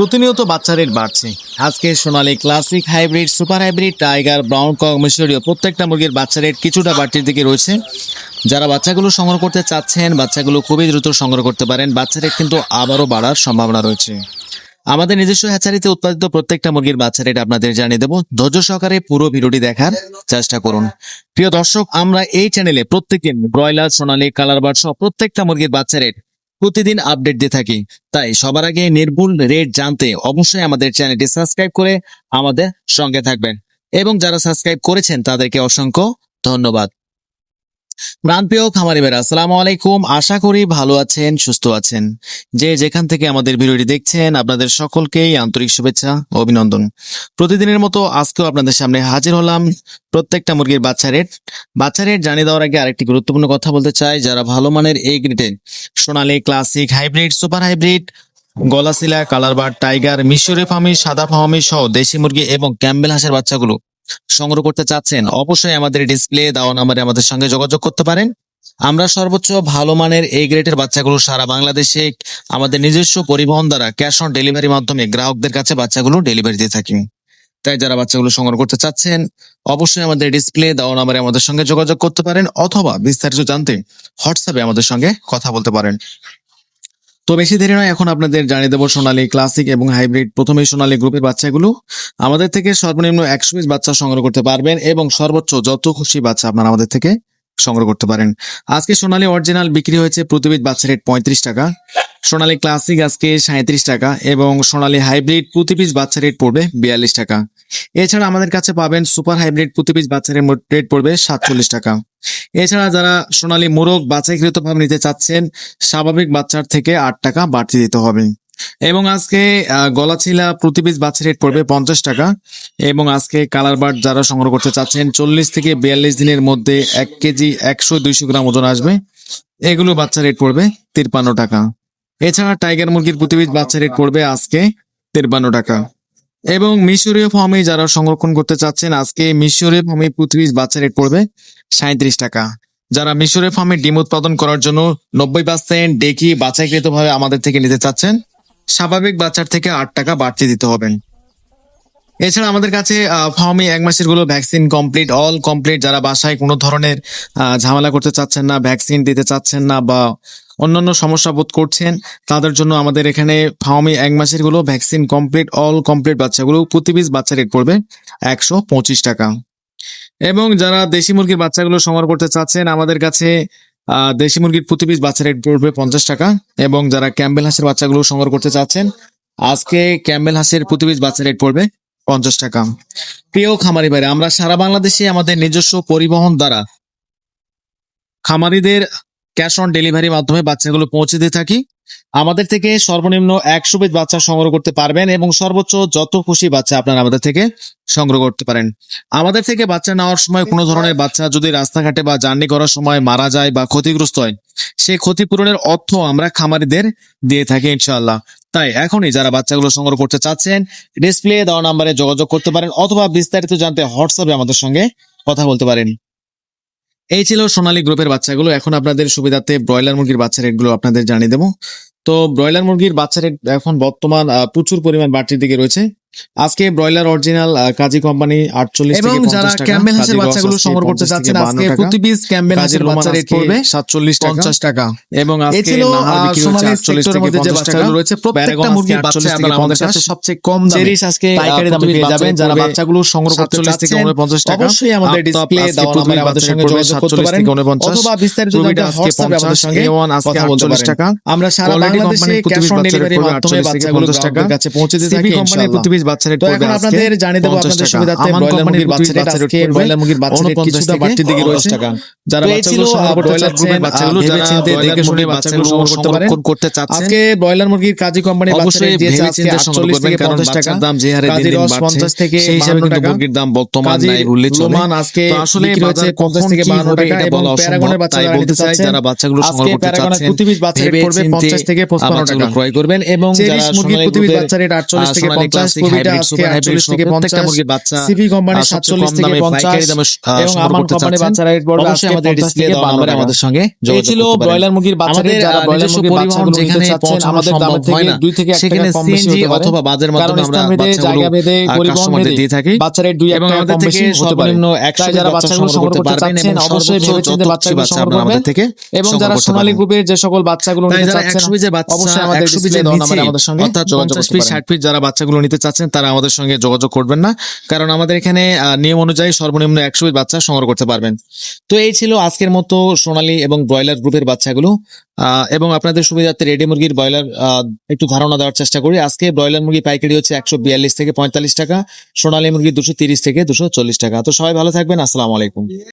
প্রতিনিয়ত বাচ্চা রেট বাড়ছে। আজকে Sonali classic hybrid super hybrid tiger brown cock মিশরীয় প্রত্যেকটা মুরগির বাচ্চা রেট কিছুটা বাড়তির দিকে রয়েছে। যারা বাচ্চাগুলো সংগ্রহ করতে চাচ্ছেন, বাচ্চাগুলো খুবই দ্রুত সংগ্রহ করতে পারেন। বাচ্চা রেট কিন্তু আবারও বাড়ার সম্ভাবনা রয়েছে। আমাদের নিজস্ব হ্যাচারিতে উৎপাদিত প্রত্যেকটা মুরগির বাচ্চা রেট আপনাদের জানিয়ে দেবো। ধৈর্য সহকারে পুরো ভিডিওটি দেখার চেষ্টা করুন। প্রিয় দর্শক, আমরা এই চ্যানেলে প্রত্যেকদিন ব্রয়লার সোনালি কালার বার্ড সহ প্রত্যেকটা মুরগির বাচ্চা রেট প্রতিদিন আপডেট দিয়ে থাকি। তাই সবার আগে নির্ভুল রেট জানতে অবশ্যই আমাদের চ্যানেলটি সাবস্ক্রাইব করে আমাদের সঙ্গে থাকবেন। এবং যারা সাবস্ক্রাইব করেছেন তাদেরকে অসংখ্য ধন্যবাদ। প্রাণপ্রিয় খামারি বেরা আসসালামু আলাইকুম। আশা করি ভালো আছেন, সুস্থ আছেন। যে যেখান থেকে আমাদের ভিডিওটি দেখছেন, আপনাদের সকলকেই আন্তরিক শুভেচ্ছা, অভিনন্দন। প্রতিদিনের মতো আজকেও আপনাদের সামনে হাজির হলাম প্রত্যেকটা মুরগির বাচ্চা রেট। বাচ্চা রেট জানিয়ে দেওয়ার আগে আরেকটি গুরুত্বপূর্ণ কথা বলতে চাই, যারা ভালো মানের এই গ্রেডের Sonali classic hybrid, super hybrid, গলাশিলা কালারবার টাইগার মিশরি ফার্মি, সাদা ফার্মি সহ দেশি মুরগি এবং ক্যাম্বেল হাঁসের বাচ্চাগুলো সংগ্রহ করতে চাচ্ছেন, অবশ্যই আমাদের ডিসপ্লে দেওয়া নাম্বারে আমাদের সঙ্গে যোগাযোগ করতে পারেন। আমরা সর্বোচ্চ ভালো মানের এই গ্রেডের বাচ্চাগুলো সারা বাংলাদেশে আমাদের নিজস্ব পরিবহন দ্বারা ক্যাশ অন ডেলিভারির মাধ্যমে গ্রাহকদের কাছে বাচ্চাগুলো ডেলিভারি দিয়ে থাকি। তাই যারা বাচ্চাগুলো সংগ্রহ করতে চাচ্ছেন, অবশ্যই আমাদের ডিসপ্লে দেওয়া নাম্বারে আমাদের সঙ্গে যোগাযোগ করতে পারেন, অথবা বিস্তারিত জানতে হোয়াটসঅ্যাপে আমাদের সঙ্গে কথা বলতে পারেন। তো বেশি দেরি নয়, এখন আপনাদের জানিয়ে দেবো সোনালী ক্লাসিক এবং হাইব্রিড প্রথমেই সোনালী গ্রুপের বাচ্চাগুলো। আমাদের থেকে সর্বনিম্ন একশো পিস বাচ্চা সংগ্রহ করতে পারবেন এবং সর্বোচ্চ যত খুশি বাচ্চা আপনারা আমাদের থেকে সংগ্রহ করতে পারেন। আজকে সোনালী অরিজিনাল বিক্রি হয়েছে প্রতিবিদ বাচ্চা রেট পঁয়ত্রিশ টাকা, সোনালী ক্লাসিক আজকে সাঁত্রিশ টাকা এবং সোনালী হাইব্রিড প্রতি বাচ্চা রেট পড়বে বিয়াল্লিশ টাকা। এছাড়া আমাদের কাছে পাবেন সুপার হাইব্রিড প্রতি পিস রেট পড়বে সাতচল্লিশ টাকা। এছাড়া যারা সোনালী মোরগ বাছাইকৃত ভাবে নিতে চাচ্ছেন, স্বাভাবিক বাচ্চার থেকে আট টাকা বাড়তি দিতে হবে। এবং আজকে গলাছিলা প্রতি পিস বাচ্চা রেট পড়বে পঞ্চাশ টাকা। এবং আজকে কালার বার্ড যারা সংগ্রহ করতে চাচ্ছেন, চল্লিশ থেকে বিয়াল্লিশ দিনের মধ্যে এক কেজি একশো দুইশো গ্রাম ওজন আসবে। এগুলো বাচ্চা রেট পড়বে তিরপান্ন টাকা। এছাড়া টাইগার মুরগির প্রতি পিস বাচ্চা রেট পড়বে আজকে তিরপান্ন টাকা। এবং মিশরীয় ফর্মে যারা সংরক্ষণ করতে চাচ্ছেন, আজকে মিশরীয় ফর্মে প্রতি বাচ্চা রেট পড়বে সাঁত্রিশ টাকা। যারা মিশরের ফার্মে ডিম উৎপাদন করার জন্য নব্বই পার্সেন্ট ডেকি বাছাইকৃতভাবে আমাদের থেকে নিতে চাচ্ছেন, স্বাভাবিক বাচ্চার থেকে আট টাকা বাড়তি দিতে হবেন এছাড়া আমাদের কাছে ফার্মে এক মাসেরগুলো ভ্যাকসিন কমপ্লিট, অল কমপ্লিট। যারা বাসায় কোনো ধরনের ঝামেলা করতে চাচ্ছেন না, ভ্যাকসিন দিতে চাচ্ছেন না বা অন্যান্য সমস্যা বোধ করছেন, তাদের জন্য আমাদের এখানে ফার্মে এক মাসেরগুলো ভ্যাকসিন কমপ্লিট, অল কমপ্লিট বাচ্চাগুলো প্রতি পিস বাচ্চা রেট পড়বে একশো পঁচিশ টাকা। এবং যারা দেশি মুরগির বাচ্চাগুলো সংগ্রহ করতে চাচ্ছেন, আমাদের কাছে দেশি মুরগির প্রতি পিস বাচ্চা রেট পড়বে পঞ্চাশ টাকা। এবং যারা ক্যাম্বেল হাঁসের বাচ্চাগুলো সংগ্রহ করতে চাচ্ছেন, আজকে ক্যাম্বেল হাঁসের প্রতি পিস বাচ্চা রেট পড়বে পঞ্চাশ টাকা। প্রিয় খামারি ভাইরা, আমরা সারা বাংলাদেশে আমাদের নিজস্ব পরিবহন দ্বারা খামারিদের ক্যাশ অন ডেলিভারির মাধ্যমে বাচ্চাগুলো পৌঁছে দিয়ে থাকি। আমাদের থেকে সর্বনিম্ন একশো পিস বাচ্চা সংগ্রহ করতে পারবেন এবং সর্বোচ্চ যত খুশি বাচ্চা আপনারা আমাদের থেকে সংগ্রহ করতে পারেন। আমাদের থেকে বাচ্চা নেওয়ার সময় কোনো ধরনের বাচ্চা যদি রাস্তাঘাটে বা জার্নি করার সময় মারা যায় বা ক্ষতিগ্রস্ত হয়, সেই ক্ষতিপূরণের অর্থ আমরা খামারিদের দিয়ে থাকি ইনশাআল্লাহ। তাই এখনই যারা বাচ্চাগুলো সংগ্রহ করতে চাচ্ছেন ডিসপ্লে দেওয়া নাম্বারে যোগাযোগ করতে পারেন অথবা বিস্তারিত জানতে হোয়াটসঅ্যাপে আমাদের সঙ্গে কথা বলতে পারেন। এই ছিল সোনালী গ্রুপের বাচ্চাগুলো। এখন আপনাদের সুবিধাতে ব্রয়লার মুরগির বাচ্চা রেটগুলো আপনাদের জানিয়ে দেবো। তো ব্রয়লার মুরগির বাচ্চা রেট এখন বর্তমান প্রচুর পরিমাণ বাড়তির দিকে রয়েছে। আজকে ব্রয়লার অরিজিনাল কাজী কোম্পানি আটচল্লিশ এবং যারা ক্যাম্বেল হাঁসের বাচ্চাগুলো সংগ্রহ করতে চাচ্ছেন আজকে প্রতি পিস ক্যাম্বেল হাঁসের বাচ্চা রেট পড়বে সাতচল্লিশ পঞ্চাশ টাকা এবং আজকে ছিল নাহার আহ, বিক্রি হচ্ছে 48 থেকে মধ্যে যে 50 বাচ্চাগুলো টাকা। রয়েছে প্রত্যেকটা মুরগির বাচ্চা 48 আপনারা আমাদের কাছে সবচেয়ে কম দামে চেরিস আজকে পাইকারি দামে পেয়ে যাবেন যারা বাচ্চাগুলো সংগ্রহ করতে 47 থেকে চাচ্ছেন 49 টাকা। অবশ্যই আমাদের ডিসপ্লে দেওয়া আমাদের সঙ্গে যোগাযোগ করতে পারেন 49 অথবা বিস্তারিত জানতে আজকে হোয়াটসঅ্যাপে আমাদের 50 সঙ্গে A1 আজকে 48 টাকা। আমরা সারা বাংলাদেশে ক্যাশ অন ডেলিভারির মাধ্যমে বাচ্চাগুলো 50 টাকা। কাছে পৌঁছে সিবি থাকি ইনশাআল্লাহ। পিস বাচ্চা রেট পড়বে আজকে আপনাদের জানিয়ে দেবো আপনাদের। সুবিধার্থে ব্রয়লার মুরগির বাচ্চা রেট আজকে ব্রয়লার মুরগির বাচ্চা রেট কিছুটা বাড়তির দিকে রয়েছে। যারা বাচ্চাগুলো সংগ্রহ করতে ব্রয়লার গ্রুপের বাচ্চাগুলো যারা দেখে শুনে বাচ্চাগুলো সংরক্ষণ করতে চাচ্ছেন। আজকে ব্রয়লার মুরগির কাজী কোম্পানি বাচ্চা রেট দিয়েছে আজকে 48 থেকে 50 টাকা। দাম যে হারে দিন দিন বাড়ছে 50 থেকে সেই হিসাবে কিন্তু মুরগির দাম বর্তমান নাই বললে চলে। আজকে আসলে বাজার 50 থেকে 52 টাকা এবং প্যারাগনের বাচ্চা বলতে চাই যারা বাচ্চাগুলো সংগ্রহ করতে চাচ্ছেন প্রতি পিস বাচ্চা রেট পড়বে 50 থেকে 55 টাকা। ক্রয় করবেন এবং যারা মুরগির প্রতি পিস বাচ্চা রেট 48 থেকে 50, ক্লাসিক লবিটা হাইব্রিড আজকে সুপার হাইব্রিড 48 থেকে প্রত্যেকটা 50 মুরগির বাচ্চা সিপি কোম্পানি আহ, সবচেয়ে 47 কম থেকে দামে পাইকারি 50 দামে আহ, এবং আমান কোম্পানি চাচ্ছেন, রেট পড়বে আজকে আমাদের 50 ডিসপ্লে থেকে দেওয়া 52 নম্বরে টাকা। আমাদের সঙ্গে এই ছিল ব্রয়লার মুরগির বাচ্চা যারা ব্রয়লার মুরগির বাচ্চাগুলো নিতে চাচ্ছেন আমাদের দামের থেকে না, 2 থেকে 1 টাকা কম বেশি CNG হতে পারে। অথবা বাসের মাধ্যমে আমরা বাচ্চাগুলো, জায়গা ভেদে আহ, পরিবহন দিয়ে থাকি। বাচ্চা রেট 2 এবং 1 টাকা কম বেশি হতে পারে। সর্বনিম্ন 100 তাই যারা বাচ্চাগুলো সংগ্রহ সংগ্রহ করতে করতে চাচ্ছেন অবশ্যই বাচ্চাগুলো সংগ্রহ করবেন এবং যারা সোনালী গ্রুপের যে সকল বাচ্চাগুলো নিতে চাচ্ছেন অবশ্যই আমাদের একশো ডিসপ্লে পিসের দেওয়া নাম্বারে নিচে আমাদের সঙ্গে অর্থাৎ পঞ্চাশ পিস ষাট পিস যারা বাচ্চাগুলো নিতে চাচ্ছেন তারা আমাদের সঙ্গে যোগাযোগ করবেন না। কারণ আমাদের এখানে নিয়ম অনুযায়ী সর্বনিম্ন একশো বাচ্চা সংগ্রহ করতে পারবেন। তো এই ছিল আজকের মতো সোনালী এবং ব্রয়লার গ্রুপের বাচ্চাগুলো। এবং আপনাদের সুবিধার্থে রেডি মুরগির ব্রয়লার একটু ধারণা দেওয়ার চেষ্টা করি। আজকে ব্রয়লার মুরগি পাইকারি হচ্ছে একশো বিয়াল্লিশ থেকে পঁয়তাল্লিশ টাকা, সোনালী মুরগি দুশো তিরিশ থেকে দুশো চল্লিশ টাকা। তো সবাই ভালো থাকবেন, আসসালামু আলাইকুম।